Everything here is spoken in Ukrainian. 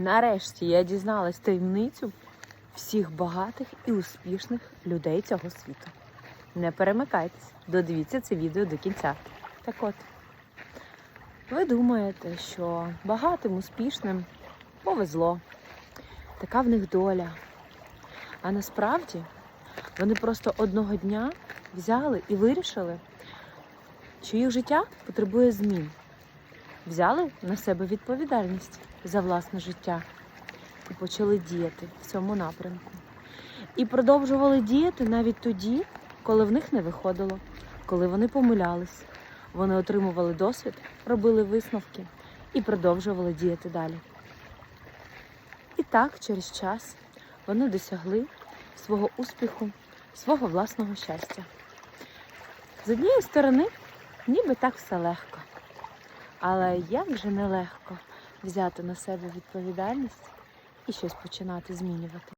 Нарешті я дізналась таємницю всіх багатих і успішних людей цього світу. Не перемикайтесь, додивіться це відео до кінця. Так от, ви думаєте, що багатим, успішним повезло, така в них доля. А насправді вони просто одного дня взяли і вирішили, що їх життя потребує змін. Взяли на себе відповідальність за власне життя і почали діяти в цьому напрямку. І продовжували діяти навіть тоді, коли в них не виходило, коли вони помилялись. Вони отримували досвід, робили висновки і продовжували діяти далі. І так, через час вони досягли свого успіху, свого власного щастя. З однієї сторони, ніби так все легко. Але як же нелегко взяти на себе відповідальність і щось починати змінювати.